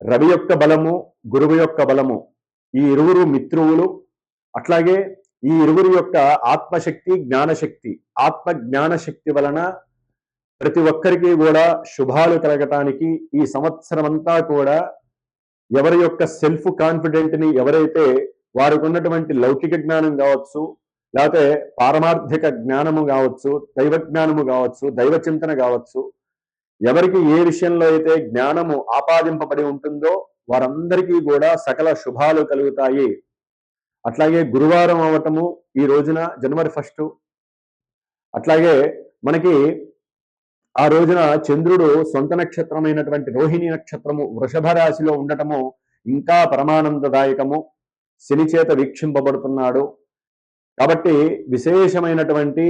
రవి యొక్క బలము గురువు యొక్క బలము ఈ ఇరువురు మిత్రువులు అట్లాగే ఈ ఇరువురు యొక్క ఆత్మశక్తి జ్ఞానశక్తి ఆత్మ జ్ఞానశక్తి వలన ప్రతి ఒక్కరికి కూడా శుభాలు కలగటానికి ఈ సంవత్సరం అంతా కూడా ఎవరి యొక్క సెల్ఫ్ కాన్ఫిడెంట్ని ఎవరైతే వారికి ఉన్నటువంటి లౌకిక జ్ఞానం కావచ్చు లేకపోతే పారమార్థిక జ్ఞానము కావచ్చు దైవ జ్ఞానము కావచ్చు దైవ చింతన కావచ్చు ఎవరికి ఏ విషయంలో అయితే జ్ఞానము ఆపాదింపబడి ఉంటుందో వారందరికీ కూడా సకల శుభాలు కలుగుతాయి. అట్లాగే గురువారం అవటము ఈ రోజున జనవరి ఫస్ట్. అట్లాగే మనకి ఆ రోజున చంద్రుడు సొంత నక్షత్రమైనటువంటి రోహిణి నక్షత్రము వృషభ రాశిలో ఉండటము ఇంకా పరమానందదాయకము. శని చేత వీక్షింపబడుతున్నాడు. కాబట్టి విశేషమైనటువంటి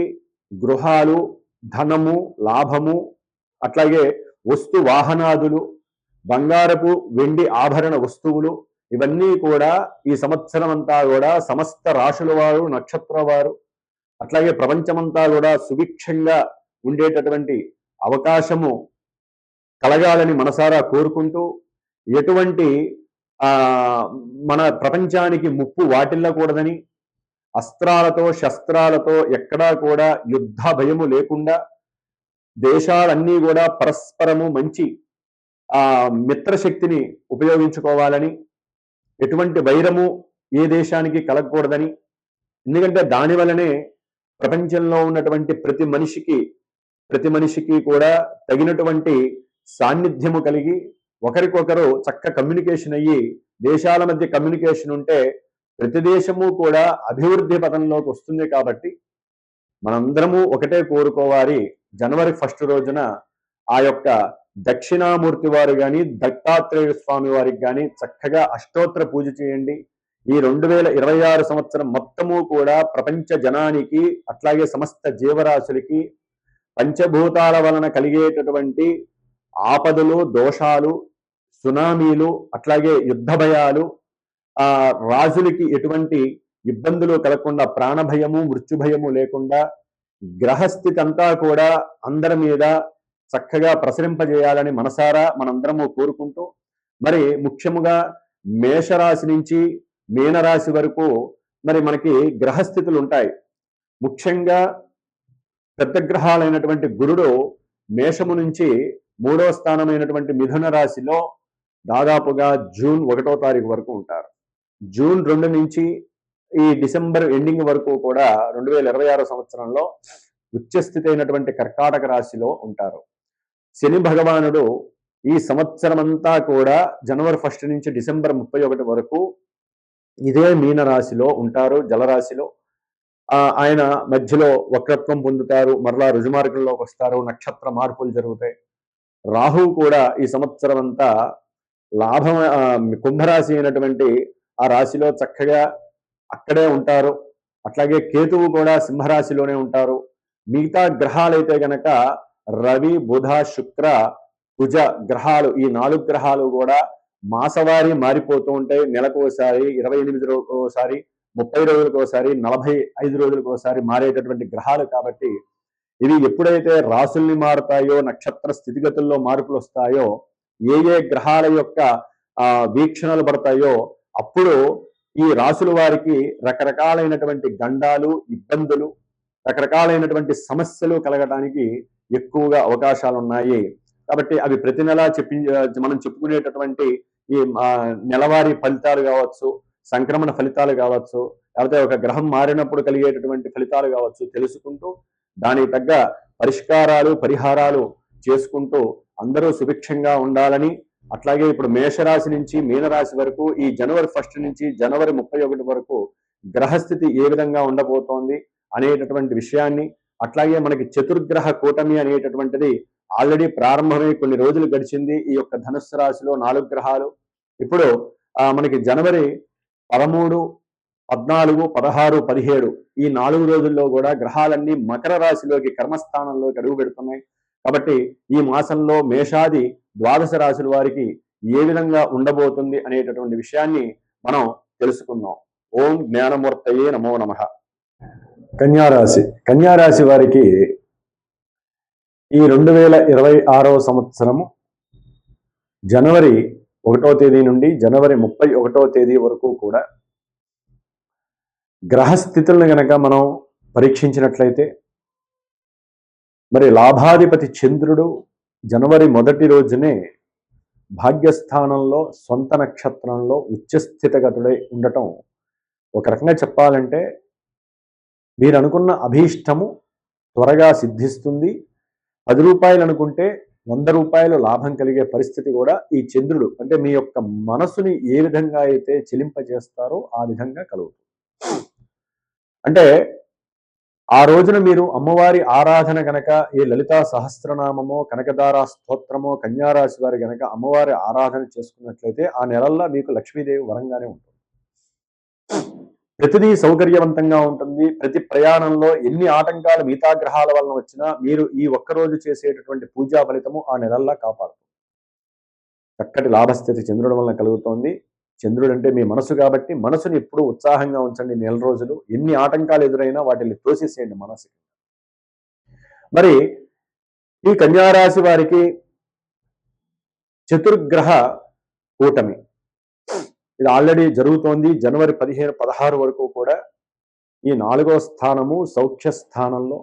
గృహాలు ధనము లాభము అట్లాగే వస్తు వాహనాదులు బంగారపు వెండి ఆభరణ వస్తువులు ఇవన్నీ కూడా ఈ సంవత్సరం అంతా కూడా సమస్త రాశుల వారు నక్షత్ర వారు అట్లాగే ప్రపంచమంతా కూడా సుభిక్షంగా ఉండేటటువంటి అవకాశము కలగాలని మనసారా కోరుకుంటూ ఎటువంటి ఆ మన ప్రపంచానికి ముప్పు వాటిల్లకూడదని అస్త్రాలతో శస్త్రాలతో ఎక్కడా కూడా యుద్ధ భయము లేకుండా దేశాలన్నీ కూడా పరస్పరము మంచి ఆ మిత్రశక్తిని ఉపయోగించుకోవాలని ఎటువంటి వైరము ఏ దేశానికి కలగకూడదని ఎందుకంటే దాని వలనే ప్రపంచంలో ఉన్నటువంటి ప్రతి మనిషికి ప్రతి మనిషికి కూడా తగినటువంటి సాన్నిధ్యము కలిగి ఒకరికొకరు చక్క కమ్యూనికేషన్ అయ్యి దేశాల మధ్య కమ్యూనికేషన్ ఉంటే ప్రతి దేశము కూడా అభివృద్ధి పథంలోకి వస్తుంది కాబట్టి మనందరము ఒకటే కోరుకోవాలి. జనవరి ఫస్ట్ రోజున ఆ యొక్క దక్షిణామూర్తి వారు కానీ దత్తాత్రేయ స్వామి వారికి కానీ చక్కగా అష్టోత్తర పూజ చేయండి. ఈ రెండు వేల ఇరవై ఆరు సంవత్సరం మొత్తము కూడా ప్రపంచ జనానికి అట్లాగే సమస్త జీవరాశులకి పంచభూతాల వలన కలిగేటటువంటి ఆపదలు దోషాలు సునామీలు అట్లాగే యుద్ధ భయాలు ఆ రాజులకి ఎటువంటి ఇబ్బందులు కలగకుండా ప్రాణభయము మృత్యుభయము లేకుండా గ్రహస్థితి అంతా కూడా అందరి మీద చక్కగా ప్రసరింపజేయాలని మనసారా మనందరము కోరుకుంటూ మరి ముఖ్యముగా మేషరాశి నుంచి మీనరాశి వరకు మరి మనకి గ్రహస్థితులు ఉంటాయి. ముఖ్యంగా పెద్ద గ్రహాలైనటువంటి గురుడు మేషము నుంచి మూడో స్థానమైనటువంటి మిథున రాశిలో దాదాపుగా జూన్ ఒకటో తారీఖు వరకు ఉంటారు. జూన్ రెండు నుంచి ఈ డిసెంబర్ ఎండింగ్ వరకు కూడా రెండు వేల ఇరవై ఆరో సంవత్సరంలో ఉచ్చస్థితి అయినటువంటి కర్కాటక రాశిలో ఉంటారు. శని భగవానుడు ఈ సంవత్సరం అంతా కూడా జనవరి ఫస్ట్ నుంచి డిసెంబర్ ముప్పై ఒకటి వరకు ఇదే మీన రాశిలో ఉంటారు జలరాశిలో ఆ, ఆయన మధ్యలో వక్రత్వం పొందుతారు మరలా రుజుమార్గంలోకి వస్తారు నక్షత్ర మార్పులు జరుగుతాయి. రాహు కూడా ఈ సంవత్సరం అంతా లాభం కుంభరాశి అయినటువంటి ఆ రాశిలో చక్కగా అక్కడే ఉంటారు. అట్లాగే కేతువు కూడా సింహరాశిలోనే ఉంటారు. మిగతా గ్రహాలైతే గనక రవి బుధ శుక్ర కుజ గ్రహాలు ఈ నాలుగు గ్రహాలు కూడా మాసవారి మారిపోతూ ఉంటాయి. నెలకు ఒకసారి ఇరవై ఎనిమిది ఒకసారి ముప్పై రోజులకు ఒకసారి నలభై ఐదు రోజులకు ఒకసారి మారేటటువంటి గ్రహాలు కాబట్టి ఇవి ఎప్పుడైతే రాసుల్ని మారుతాయో నక్షత్ర స్థితిగతుల్లో మార్పులు వస్తాయో ఏ ఏ గ్రహాల యొక్క వీక్షణలు పడతాయో అప్పుడు ఈ రాసుల వారికి రకరకాలైనటువంటి గండాలు ఇబ్బందులు రకరకాలైనటువంటి సమస్యలు కలగడానికి ఎక్కువగా అవకాశాలు ఉన్నాయి కాబట్టి అవి ప్రతి నెల చెప్పి మనం చెప్పుకునేటటువంటి ఈ నెలవారీ ఫలితాలు కావచ్చు సంక్రమణ ఫలితాలు కావచ్చు లేకపోతే ఒక గ్రహం మారినప్పుడు కలిగేటటువంటి ఫలితాలు కావచ్చు తెలుసుకుంటూ దానికి తగ్గ పరిష్కారాలు పరిహారాలు చేసుకుంటూ అందరూ సుభిక్షంగా ఉండాలని అట్లాగే ఇప్పుడు మేషరాశి నుంచి మీనరాశి వరకు ఈ జనవరి ఫస్ట్ నుంచి జనవరి ముప్పై ఒకటి వరకు గ్రహస్థితి ఏ విధంగా ఉండబోతోంది అనేటటువంటి విషయాన్ని అట్లాగే మనకి చతుర్గ్రహ కూటమి అనేటటువంటిది ఆల్రెడీ ప్రారంభమై కొన్ని రోజులు గడిచింది ఈ యొక్క ధనుస్సు రాశిలో నాలుగు గ్రహాలు. ఇప్పుడు ఆ, మనకి జనవరి పదమూడు పద్నాలుగు పదహారు పదిహేడు ఈ నాలుగు రోజుల్లో కూడా గ్రహాలన్నీ మకర రాశిలోకి కర్మస్థానంలోకి అడుగు పెడుతున్నాయి. కాబట్టి ఈ మాసంలో మేషాది ద్వాదశ రాశుల వారికి ఏ విధంగా ఉండబోతుంది అనేటటువంటి విషయాన్ని మనం తెలుసుకుందాం. ఓం జ్ఞానమూర్తయే నమో నమ. కన్యారాశి కన్యారాశి వారికి ఈ రెండు వేల ఇరవై ఆరవ సంవత్సరము జనవరి ఒకటో తేదీ నుండి జనవరి ముప్పై ఒకటో తేదీ వరకు కూడా గ్రహస్థితులను గనక మనం పరీక్షించినట్లయితే మరి లాభాధిపతి చంద్రుడు జనవరి మొదటి రోజునే భాగ్యస్థానంలో సొంత నక్షత్రంలో ఉచ్చస్థితగతుడై ఉండటం ఒక రకంగా చెప్పాలంటే మీరు అనుకున్న అభీష్టము త్వరగా సిద్ధిస్తుంది. పది రూపాయలు అనుకుంటే వంద రూపాయలు లాభం కలిగే పరిస్థితి కూడా ఈ చంద్రుడు అంటే మీ యొక్క మనసుని ఏ విధంగా అయితే చెలింపజేస్తారో ఆ విధంగా కలుగుతుంది. అంటే ఆ రోజున మీరు అమ్మవారి ఆరాధన గనక ఏ లలితా సహస్రనామమో కనకదార స్తోత్రమో కన్యారాశి వారి గనక అమ్మవారి ఆరాధన చేసుకున్నట్లయితే ఆ నెలల్లో మీకు లక్ష్మీదేవి వరంగానే ఉంటుంది. ప్రతిదీ సౌకర్యవంతంగా ఉంటుంది. ప్రతి ప్రయాణంలో ఎన్ని ఆటంకాలు మిగతా గ్రహాల వలన వచ్చినా మీరు ఈ ఒక్కరోజు చేసేటటువంటి పూజా ఫలితము ఆ నెలల్లా కాపాడుతుంది. చక్కటి లాభస్థితి చంద్రుడి వలన కలుగుతోంది. చంద్రుడు అంటే మీ మనసు కాబట్టి మనసుని ఎప్పుడూ ఉత్సాహంగా ఉంచండి నెల రోజులు. ఎన్ని ఆటంకాలు ఎదురైనా వాటిని తోసేసేయండి మనసు మరి ఈ కన్యారాశి వారికి చతుర్గ్రహ కూటమి. ఇది ఆల్రెడీ జరుగుతోంది. జనవరి పదిహేను పదహారు వరకు కూడా ఈ నాలుగో స్థానము సౌఖ్య స్థానంలో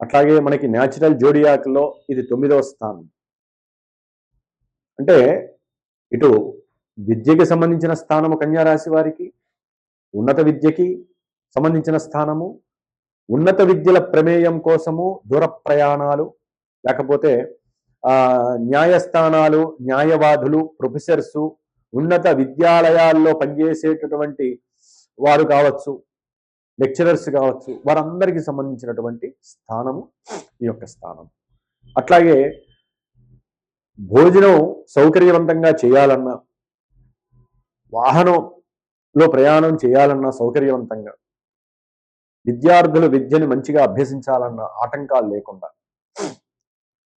అట్లాగే మనకి న్యాచురల్ జోడియాక్లో ఇది తొమ్మిదవ స్థానం. అంటే ఇటు విద్యకి సంబంధించిన స్థానము కన్యారాశి వారికి ఉన్నత విద్యకి సంబంధించిన స్థానము ఉన్నత విద్యల ప్రమేయం కోసము దూర ప్రయాణాలు లేకపోతే న్యాయస్థానాలు న్యాయవాదులు ప్రొఫెసర్సు ఉన్నత విద్యాలయాల్లో పనిచేసేటటువంటి వారు కావచ్చు లెక్చరర్స్ కావచ్చు వారందరికీ సంబంధించినటువంటి స్థానము ఈ యొక్క స్థానం. అట్లాగే భోజనం సౌకర్యవంతంగా చేయాలన్నా వాహనంలో ప్రయాణం చేయాలన్నా సౌకర్యవంతంగా విద్యార్థులు విద్యను మంచిగా అభ్యసించాలన్న ఆటంకాలు లేకుండా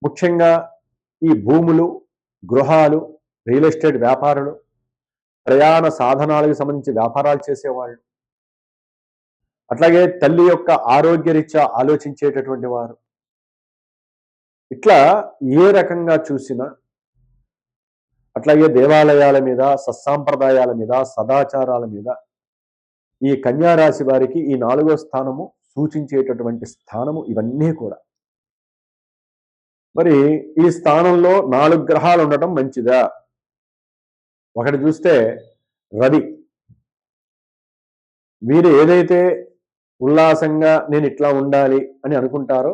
ముఖ్యంగా ఈ భూములు గృహాలు రియల్ ఎస్టేట్ వ్యాపారులు ప్రయాణ సాధనాలకు సంబంధించి వ్యాపారాలు చేసేవాళ్ళు అట్లాగే తల్లి యొక్క ఆరోగ్యరీత్యా ఆలోచించేటటువంటి వారు ఇట్లా ఏ రకంగా చూసినా అట్లాగే దేవాలయాల మీద సత్సాంప్రదాయాల మీద సదాచారాల మీద ఈ కన్యారాశి వారికి ఈ నాలుగో స్థానము సూచించేటటువంటి స్థానము ఇవన్నీ కూడా. మరి ఈ స్థానంలో నాలుగు గ్రహాలు ఉండటం మంచిదా? ఒకటి చూస్తే రవి. మీరు ఏదైతే ఉల్లాసంగా నేను ఇట్లా ఉండాలి అని అనుకుంటారో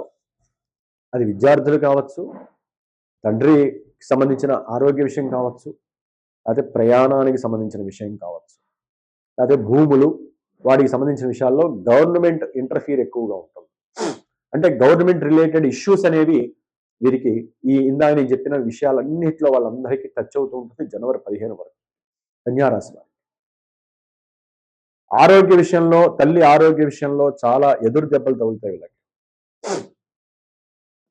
అది విద్యార్థులు కావచ్చు తండ్రి సంబంధించిన ఆరోగ్య విషయం కావచ్చు అదే ప్రయాణానికి సంబంధించిన విషయం కావచ్చు లేకపోతే భూములు వాటికి సంబంధించిన విషయాల్లో గవర్నమెంట్ ఇంటర్ఫీర్ ఎక్కువగా ఉంటుంది. అంటే గవర్నమెంట్ రిలేటెడ్ ఇష్యూస్ అనేవి వీరికి ఈ ఇందాక నేను చెప్పిన విషయాలన్నింటిలో వాళ్ళందరికీ టచ్ అవుతూ ఉంటుంది జనవరి పదిహేను వరకు. కన్యారాశి వారికి. ఆరోగ్య విషయంలో తల్లి ఆరోగ్య విషయంలో చాలా ఎదురు దెబ్బలు తగులుతాయి వీళ్ళకి.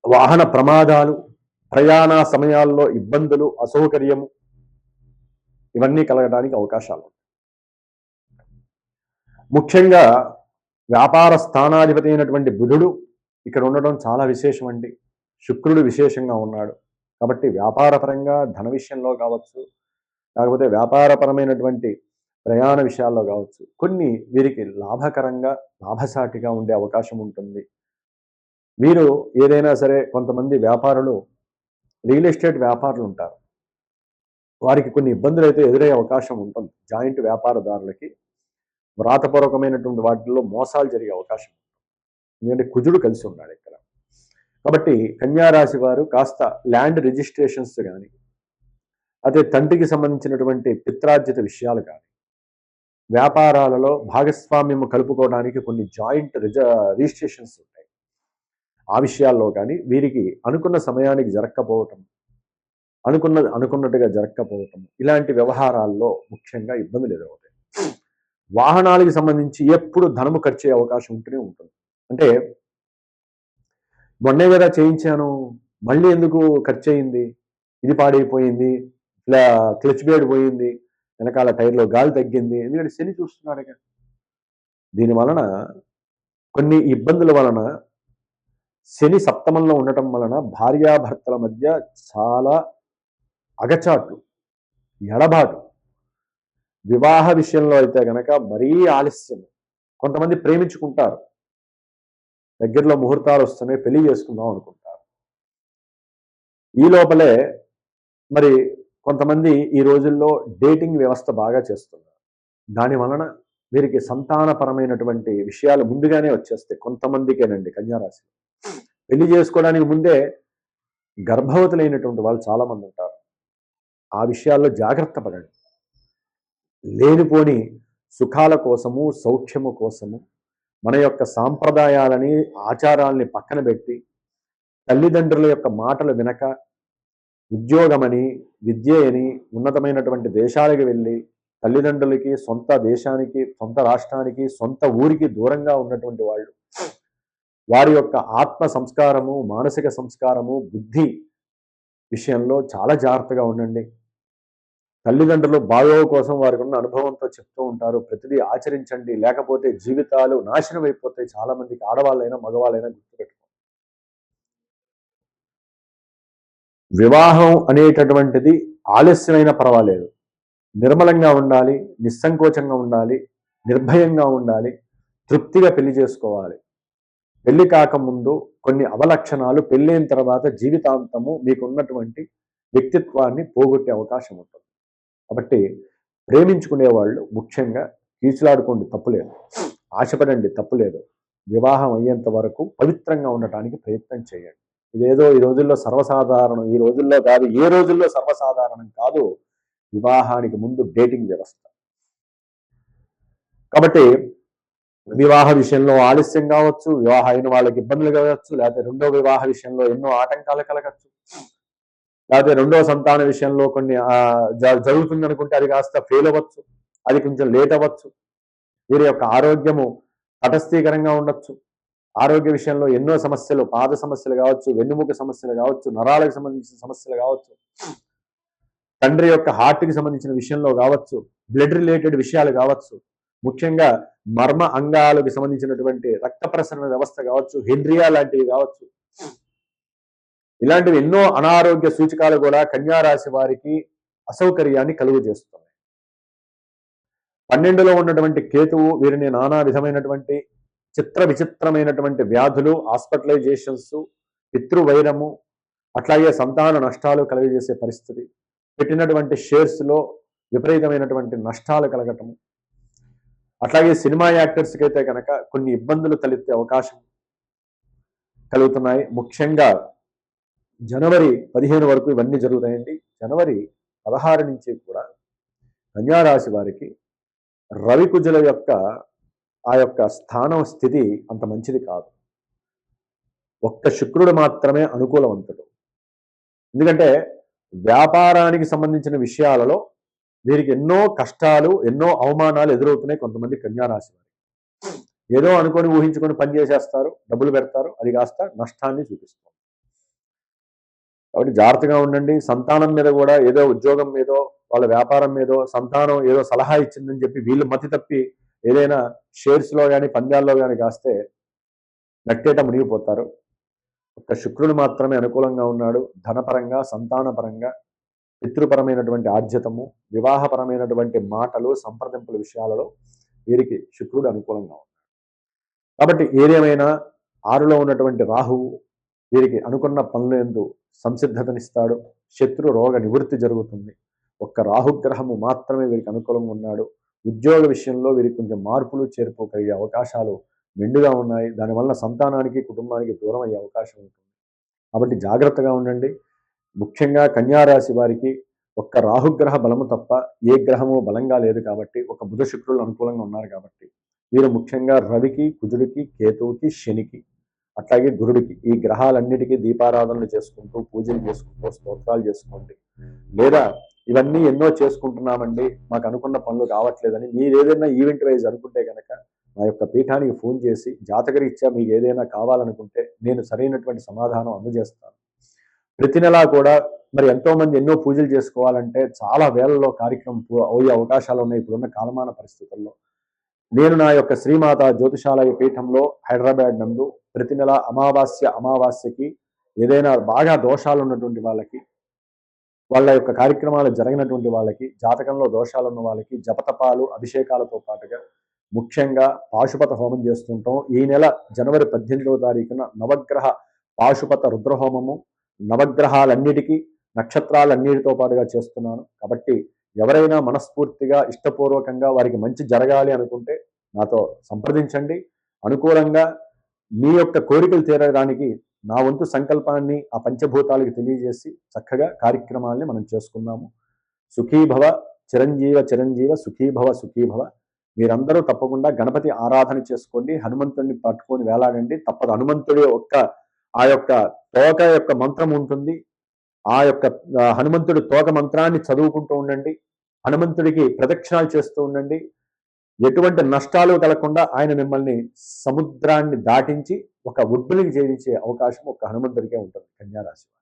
వాహన ప్రమాదాలు ప్రయాణ సమయాల్లో ఇబ్బందులు అసౌకర్యము ఇవన్నీ కలగడానికి అవకాశాలు ముఖ్యంగా వ్యాపార స్థానాధిపతి అయినటువంటి బుధుడు ఇక్కడ ఉండడం చాలా విశేషం అండి. శుక్రుడు విశేషంగా ఉన్నాడు. కాబట్టి వ్యాపారపరంగా ధన విషయంలో కావచ్చు లేకపోతే వ్యాపారపరమైనటువంటి ప్రయాణ విషయాల్లో కావచ్చు కొన్ని వీరికి లాభకరంగా లాభసాటిగా ఉండే అవకాశం ఉంటుంది. వీరు ఏదైనా సరే కొంతమంది వ్యాపారులు రియల్ ఎస్టేట్ వ్యాపారులు ఉంటారు. వారికి కొన్ని ఇబ్బందులు అయితే ఎదురయ్యే అవకాశం ఉంటుంది. జాయింట్ వ్యాపారదారులకి వ్రాతపూర్వకమైనటువంటి వాటిల్లో మోసాలు జరిగే అవకాశం ఎందుకంటే కుజుడు కలిసి ఉన్నాడు ఇక్కడ. కాబట్టి కన్యారాశి వారు కాస్త ల్యాండ్ రిజిస్ట్రేషన్స్ కానీ అదే తండ్రికి సంబంధించినటువంటి పిత్రార్జిత విషయాలు కానీ వ్యాపారాలలో భాగస్వామ్యం కలుపుకోవడానికి కొన్ని జాయింట్ రిజ రిజిస్ట్రేషన్స్ ఉంటాయి. ఆ విషయాల్లో కానీ వీరికి అనుకున్న సమయానికి జరగకపోవటం అనుకున్న అనుకున్నట్టుగా జరగకపోవటం ఇలాంటి వ్యవహారాల్లో ముఖ్యంగా ఇబ్బందులు ఎదురవుతాయి. వాహనాలకు సంబంధించి ఎప్పుడు ధనము ఖర్చు అవకాశం ఉంటూనే ఉంటుంది. అంటే మొన్నే కదా చేయించాను మళ్ళీ ఎందుకు ఖర్చు అయింది ఇది పాడైపోయింది ఇట్లా క్లచ్ బేడ్ పోయింది వెనకాల టైర్లో గాలి తగ్గింది ఎందుకంటే శని చూస్తున్నాడు దీని వలన కొన్ని ఇబ్బందుల వలన శని సప్తమంలో ఉండటం వలన భార్యాభర్తల మధ్య చాలా అగచాట్లు ఎడబాటు. వివాహ విషయంలో అయితే కనుక మరీ ఆలస్యం. కొంతమంది ప్రేమించుకుంటారు. దగ్గరలో ముహూర్తాలు వస్తున్నాయి పెళ్ళి చేసుకుందాం అనుకుంటారు. ఈ లోపలే మరి కొంతమంది ఈ రోజుల్లో డేటింగ్ వ్యవస్థ బాగా చేస్తున్నారు. దాని వలన వీరికి సంతానపరమైనటువంటి విషయాలు ముందుగానే వచ్చేస్తాయి. కొంతమందికేనండి కన్యారాశి పెళ్ళి చేసుకోవడానికి ముందే గర్భవతులైనటువంటి వాళ్ళు చాలామంది ఉంటారు. ఆ విషయాల్లో జాగ్రత్త పడండి. లేనిపోని సుఖాల కోసము సౌఖ్యము కోసము మన యొక్క సాంప్రదాయాలని ఆచారాలని పక్కన పెట్టి తల్లిదండ్రుల యొక్క మాటలు వినక ఉద్యోగమని విద్య అని ఉన్నతమైనటువంటి దేశాలకు వెళ్ళి తల్లిదండ్రులకి సొంత దేశానికి సొంత రాష్ట్రానికి సొంత ఊరికి దూరంగా ఉన్నటువంటి వాళ్ళు వారి యొక్క ఆత్మ సంస్కారము మానసిక సంస్కారము బుద్ధి విషయంలో చాలా జాగ్రత్తగా ఉండండి. తల్లిదండ్రులు బాగో కోసం వారికి ఉన్న అనుభవంతో చెప్తూ ఉంటారు. ప్రతిదీ ఆచరించండి. లేకపోతే జీవితాలు నాశనం అయిపోతాయి. చాలా మందికి ఆడవాళ్ళైనా మగవాళ్ళైనా గుర్తుపెట్టుకోండి. వివాహం అనేటటువంటిది ఆలస్యమైన పర్వాలేదు. నిర్మలంగా ఉండాలి నిస్సంకోచంగా ఉండాలి నిర్భయంగా ఉండాలి తృప్తిగా పెళ్ళి చేసుకోవాలి. పెళ్ళి కాకముందు కొన్ని అవలక్షణాలు పెళ్ళైన తర్వాత జీవితాంతము మీకున్నటువంటి వ్యక్తిత్వాన్ని పోగొట్టే అవకాశం ఉంటుంది. కాబట్టి ప్రేమించుకునే వాళ్ళు ముఖ్యంగా కీచులాడుకోండి తప్పులేదు. ఆశపడండి తప్పులేదు. వివాహం అయ్యేంత వరకు పవిత్రంగా ఉండటానికి ప్రయత్నం చేయండి. ఇదేదో ఈ రోజుల్లో సర్వసాధారణం ఈ రోజుల్లో కాదు ఏ రోజుల్లో సర్వసాధారణం కాదు వివాహానికి ముందు డేటింగ్ వ్యవస్థ. కాబట్టి వివాహ విషయంలో ఆలస్యం కావచ్చు వివాహ అయిన వాళ్ళకి ఇబ్బందులు కావచ్చు లేకపోతే రెండో వివాహ విషయంలో ఎన్నో ఆటంకాలు కలగచ్చు. లేకపోతే రెండో సంతాన విషయంలో కొన్ని జరుగుతుంది అనుకుంటే అది కాస్త ఫెయిల్ అవ్వచ్చు అది కొంచెం లేట్ అవ్వచ్చు. వీరి యొక్క ఆరోగ్యము తటస్థీకరంగా ఉండొచ్చు. ఆరోగ్య విషయంలో ఎన్నో సమస్యలు పాద సమస్యలు కావచ్చు వెన్నుముక సమస్యలు కావచ్చు నరాలకు సంబంధించిన సమస్యలు కావచ్చు తండ్రి యొక్క హార్ట్కి సంబంధించిన విషయంలో కావచ్చు బ్లడ్ రిలేటెడ్ విషయాలు కావచ్చు. ముఖ్యంగా మర్మ అంగాలకు సంబంధించినటువంటి రక్త ప్రసరణ వ్యవస్థ కావచ్చు హెన్రియా లాంటివి కావచ్చు. ఇలాంటివి ఎన్నో అనారోగ్య సూచకాలు కూడా కన్యారాశి వారికి అసౌకర్యాన్ని కలుగు చేస్తున్నాయి పన్నెండులో ఉన్నటువంటి కేతువు వీరిని నానా విధమైనటువంటి చిత్ర విచిత్రమైనటువంటి వ్యాధులు హాస్పిటలైజేషన్స్ పితృవైరము అట్లాగే సంతాన నష్టాలు కలుగజేసే పరిస్థితి పెట్టినటువంటి షేర్స్లో విపరీతమైనటువంటి నష్టాలు కలగటము అట్లాగే సినిమా యాక్టర్స్కి అయితే కనుక కొన్ని ఇబ్బందులు తలెత్తే అవకాశం కలుగుతున్నాయి. ముఖ్యంగా జనవరి పదిహేను వరకు ఇవన్నీ జరుగుతాయండి. జనవరి పదహారు నుంచి కూడా కన్యారాశి వారికి రవికుజుల యొక్క ఆ యొక్క స్థానం స్థితి అంత మంచిది కాదు. ఒక్క శుక్రుడు మాత్రమే అనుకూలవంతుడు. ఎందుకంటే వ్యాపారానికి సంబంధించిన విషయాలలో వీరికి ఎన్నో కష్టాలు ఎన్నో అవమానాలు ఎదురవుతున్నాయి కొంతమంది కన్యారాశి వారికి ఏదో అనుకొని ఊహించుకొని పని చేసేస్తారు డబ్బులు పెడతారు అది కాస్త నష్టాన్ని చూపిస్తారు కాబట్టి జాగ్రత్తగా ఉండండి. సంతానం మీద కూడా ఏదో ఉద్యోగం మీదో వాళ్ళ వ్యాపారం మీదో సంతానం ఏదో సలహా ఇచ్చిందని చెప్పి వీళ్ళు మతి తప్పి ఏదైనా షేర్స్లో కానీ పందాల్లో కానీ కాస్తే నట్టేట మునిగిపోతారు. ఒక్క శుక్రుడు మాత్రమే అనుకూలంగా ఉన్నాడు. ధనపరంగా సంతానపరంగా పితృపరమైనటువంటి ఆర్జితము వివాహపరమైనటువంటి మాటలు సంప్రదింపుల విషయాలలో వీరికి శుక్రుడు అనుకూలంగా ఉన్నాడు. కాబట్టి ఏదేమైనా ఆరులో ఉన్నటువంటి రాహువు వీరికి అనుకున్న పనులు ఎందు సంసిద్ధతనిస్తాడు. శత్రు రోగ నివృత్తి జరుగుతుంది. ఒక్క రాహుగ్రహము మాత్రమే వీరికి అనుకూలంగా ఉన్నాడు. ఉద్యోగ విషయంలో వీరికి కొంచెం మార్పులు చేరుకోగలిగే కలిగే అవకాశాలు మెండుగా ఉన్నాయి. దానివల్ల సంతానానికి కుటుంబానికి దూరం అయ్యే అవకాశం ఉంటుంది. కాబట్టి జాగ్రత్తగా ఉండండి. ముఖ్యంగా కన్యారాశి వారికి ఒక్క రాహుగ్రహ బలము తప్ప ఏ గ్రహము బలంగా లేదు కాబట్టి ఒక బుధ శుక్రులు అనుకూలంగా ఉన్నారు కాబట్టి వీరు ముఖ్యంగా రవికి కుజుడికి కేతువుకి శనికి అట్లాగే గురుడికి ఈ గ్రహాలన్నిటికీ దీపారాధనలు చేసుకుంటూ పూజలు చేసుకుంటూ స్తోత్రాలు చేసుకోండి. లేదా ఇవన్నీ ఎన్నో చేసుకుంటున్నామండి మాకు అనుకున్న పనులు కావట్లేదని మీరు ఏదైనా ఈవెంట్ వైజ్ అనుకుంటే కనుక మా యొక్క పీఠానికి ఫోన్ చేసి జాతకరీత్యా మీకు ఏదైనా కావాలనుకుంటే నేను సరైనటువంటి సమాధానం అందజేస్తాను. ప్రతి నెలా కూడా మరి ఎంతో మంది ఎన్నో పూజలు చేసుకోవాలంటే చాలా వేలలో కార్యక్రమం అయ్యే అవకాశాలు ఉన్నాయి ఇప్పుడున్న కాలమాన పరిస్థితుల్లో. నేను నా యొక్క శ్రీమాత జ్యోతిషాలయ పీఠంలో హైదరాబాద్ నందు ప్రతి నెల అమావాస్య అమావాస్యకి ఏదైనా బాగా దోషాలు ఉన్నటువంటి వాళ్ళకి వాళ్ళ యొక్క కార్యక్రమాలు జరిగినటువంటి వాళ్ళకి జాతకంలో దోషాలు ఉన్న వాళ్ళకి జపతపాలు అభిషేకాలతో పాటుగా ముఖ్యంగా పాశుపత హోమం చేస్తుంటాం. ఈ నెల జనవరి పద్దెనిమిదవ తారీఖున నవగ్రహ పాశుపత రుద్రహోమము నవగ్రహాలన్నిటికీ నక్షత్రాలన్నిటితో పాటుగా చేస్తున్నాను. కాబట్టి ఎవరైనా మనస్ఫూర్తిగా ఇష్టపూర్వకంగా వారికి మంచి జరగాలి అనుకుంటే నాతో సంప్రదించండి. అనుకూలంగా మీ యొక్క కోరికలు తీరడానికి నా వంతు సంకల్పాన్ని ఆ పంచభూతాలకు తెలియజేసి చక్కగా కార్యక్రమాల్ని మనం చేసుకుందాము. సుఖీభవ చిరంజీవ చిరంజీవ సుఖీభవ సుఖీభవ. మీరందరూ తప్పకుండా గణపతి ఆరాధన చేసుకోండి హనుమంతుడిని పట్టుకొని వేలాడండి. తప్పదు హనుమంతుడి యొక్క ఆ యొక్క తోక యొక్క మంత్రం ఉంటుంది. ఆ యొక్క హనుమంతుడి తోక మంత్రాన్ని చదువుకుంటూ ఉండండి. హనుమంతుడికి ప్రదక్షిణాలు చేస్తూ ఉండండి. ఎటువంటి నష్టాలు కలగకుండా ఆయన మిమ్మల్ని సముద్రాన్ని దాటించి ఒక ఒడ్డునికి చేయించే అవకాశం ఒక హనుమంతుడికే ఉంటుంది. కన్యారాశి